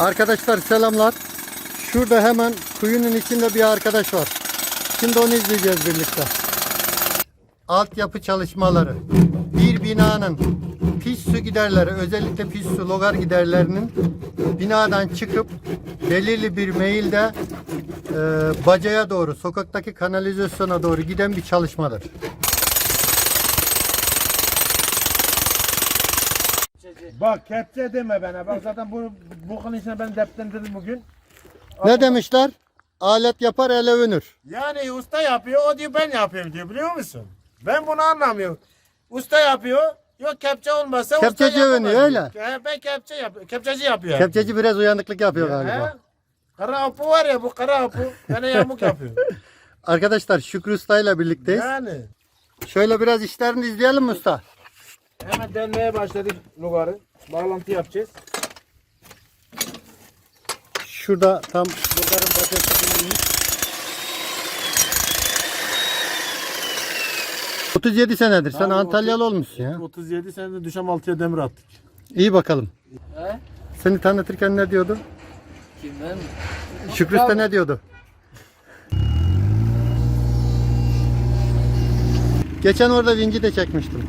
Arkadaşlar selamlar. Şurada hemen kuyunun içinde bir arkadaş var. Şimdi onu izleyeceğiz birlikte. Altyapı çalışmaları. Bir binanın pis su giderleri, özellikle pis su logar giderlerinin binadan çıkıp belirli bir meyilde e, bacaya doğru, sokaktaki kanalizasyona doğru giden bir çalışmadır. Bak kepçe deme bana. Bak zaten bu bu konun içine ben deptendirdim bugün. Ne demişler? Alet yapar ele övünür. Yani usta yapıyor, o diyor ben yapıyorum diyor biliyor musun? Ben bunu anlamıyorum. Usta yapıyor, yok kepçe olmasa Kepçeci usta yapamaz övünüyor, öyle. He, ben kepçe yapıyorum, kepçeci yapıyor. Kepçeci biraz uyanıklık yapıyor He? galiba. Kara apu var ya bu kara apu, bana yamuk yapıyor. Arkadaşlar Şükrü Usta ile birlikteyiz. yani. Şöyle biraz işlerini izleyelim mi usta? Hemen denmeye başladık lugarı. Bağlantı yapacağız. Şurada tam Lugarın bacası bulunmuş. 37 senedir. Sen Abi, Antalyalı olmuşsun ya. 37 senede düşem altıya demir attık. İyi bakalım. He? Seni tanıtırken ne diyordu? Kim ben mi? Şükrü Usta ne diyordu? Geçen orada vinci de çekmiştim.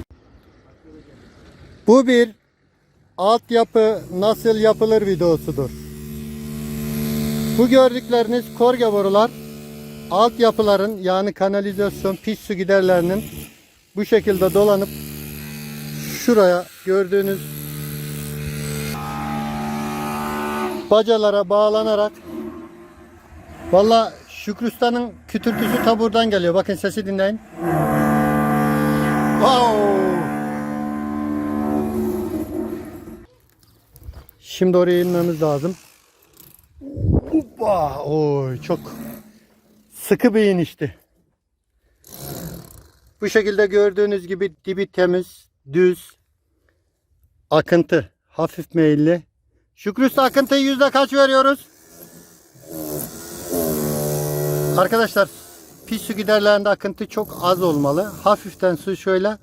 Bu bir altyapı nasıl yapılır videosudur. Bu gördükleriniz korge borular altyapıların yani kanalizasyon pis su giderlerinin bu şekilde dolanıp şuraya gördüğünüz bacalara bağlanarak Valla Şükrü Usta'nın kütürtüsü ta buradan geliyor. Bakın sesi dinleyin. Wow! Şimdi oraya inmemiz lazım. Hoppa! Oy çok sıkı bir inişti. Bu şekilde gördüğünüz gibi dibi temiz, düz, akıntı, hafif meyilli. Şükrü Usta akıntıyı yüzde kaç veriyoruz? Arkadaşlar pis su giderlerinde akıntı çok az olmalı. Hafiften su şöyle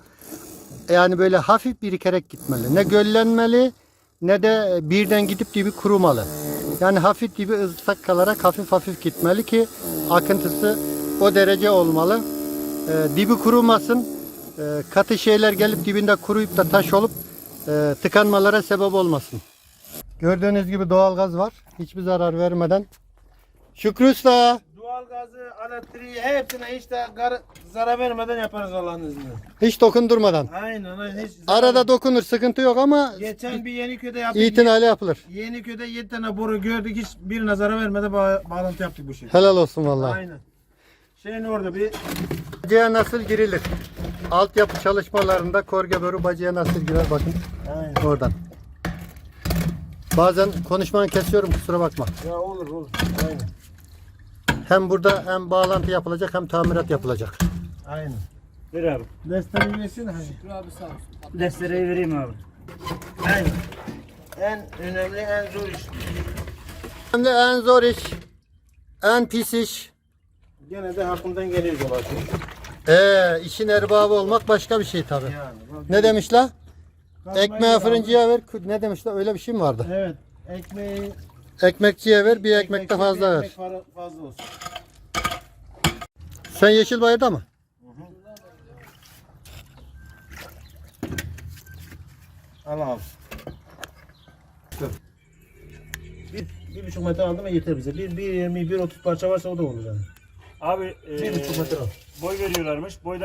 yani böyle hafif birikerek gitmeli. Ne göllenmeli ne de birden gidip dibi kurumalı. Yani hafif dibi ıslak kalarak hafif hafif gitmeli ki akıntısı o derece olmalı. Ee, dibi kurumasın. Ee, katı şeyler gelip dibinde kuruyup da taş olup e, tıkanmalara sebep olmasın. Gördüğünüz gibi doğal gaz var. Hiçbir zarar vermeden. Şükrü Usta. Doğal gazı, elektriği hepsine hiç de gar- zarar vermeden yaparız Allah'ın izniyle. Hiç dokundurmadan. Aynen aynen. Hiç zarar- Arada dokunur sıkıntı yok ama Geçen bir Yeniköy'de yaptık. itinayla yapılır. Yeniköy'de 7 tane boru gördük. Hiç bir nazara vermeden ba- bağlantı yaptık bu şey. Helal olsun vallahi. Aynen. Şeyin orada bir Bacaya nasıl girilir? Altyapı çalışmalarında korge boru bacaya nasıl girer bakın Aynen. oradan. Bazen konuşmanı kesiyorum kusura bakma. Ya olur olur. Aynen. Hem burada hem bağlantı yapılacak hem tamirat yapılacak. Aynen. Ver abi. Desteği yesin hani. Şükrü abi sağ olsun. Destereyi vereyim abi. Aynen. En önemli en zor iş. Hem de en zor iş, en pis iş. Gene de hakkımdan geliyor dolaşıyor. Ee, işin erbabı olmak başka bir şey tabi. Yani. bak- Ne demişler? Ekmeği fırıncıya ver. Ne demişler? Öyle bir şey mi vardı? Evet. Ekmeği Ekmekçiye ver, bir ekmek de fazla ver. ekmek fara- fazla olsun. Sen Yeşilbayır'da mı? Al abi. Dur. Bir, bir buçuk metre aldım yeter bize. Bir, bir yirmi, bir otuz parça varsa o da olur yani. Abi Bir buçuk metre al. boy veriyorlarmış. Boyda